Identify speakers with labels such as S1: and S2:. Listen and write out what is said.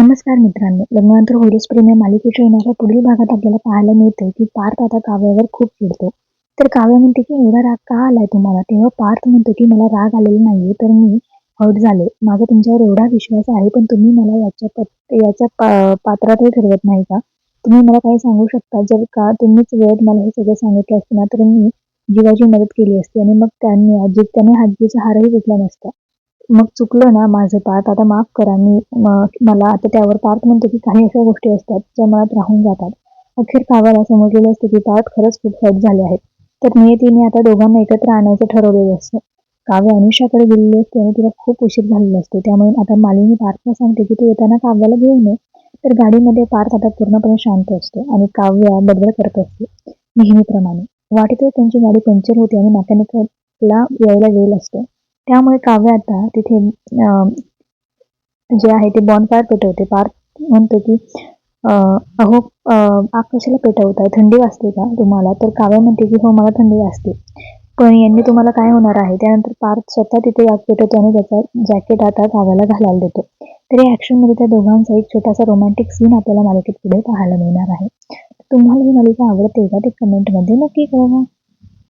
S1: नमस्कार मित्रांनो लग्नानंतर होडीस प्रेम मालिकेच्या येणाऱ्या पुढील भागात आपल्याला पाहायला मिळते की पार्थ आता काव्यावर खूप चिडतो. तर काव्य म्हणते की एवढा राग का आलाय तुम्हाला? तेव्हा पार्थ म्हणतो की मला राग आलेला नाहीये तर मी हर्ट झाले. माझा तुमच्यावर एवढा विश्वास आहे पण तुम्ही मला याच्या पत याच्या पा- पात्रातही ठरवत नाही का? तुम्ही मला काही सांगू शकता? जर का तुम्हीच वेळेत मला हे सगळं सांगितलं असतं ना तर मी जीवाची मदत केली असती आणि मग त्यांनी आजी त्याने हातजीचा हारही घेतला नसता. मग चुकलं ना माझं पार्ट आता माफ करा मी मला आता त्यावर पार्थ म्हणतो की काही अशा गोष्टी असतात ज्या मनात राहून जातात. अखेर काव्याला समजलेलं असतं की पार्थ खरंच खूप हर्ट झाले आहेत. तर नियतीने आता दोघांना एकत्र आणायचं ठरवलेलं असतं. काव्य अनुषाकडे गेलेली असते आणि तिला खूप उशीर झालेला असतो. त्यामुळे आता मालिनी पार्थला सांगते की तू येताना काव्याला घेऊन ये. तर गाडीमध्ये पार्थ आता पूर्णपणे शांत असतो आणि काव्य बडबड करत असते नेहमीप्रमाणे. वाटेतच त्यांची गाडी पंक्चर होते आणि मॅकॅनिकला यायला वेळ असतो. त्यामुळे काव्य आता तिथे जे आहे ते बॉनफायर पेटवते. पार्थ म्हणतो की अहो आकाशाला आग कशाला पेटवताय थंडी वाजते का तुम्हाला? तर काव्य म्हणते की हो मला थंडी वाजते. पण यांनी तुम्हाला काय होणार आहे? त्यानंतर पार्थ स्वतः तिथे आग पेटवतो आणि त्याचा जॅकेट आता काव्याला घालायला देतो. तर या ऍक्शनमध्ये त्या दोघांचा एक छोटासा रोमॅन्टिक सीन आपल्याला मालिकेत पुढे पाहायला मिळणार आहे. तुम्हाला ही मालिका आवडते का? ते कमेंटमध्ये नक्की कळवा.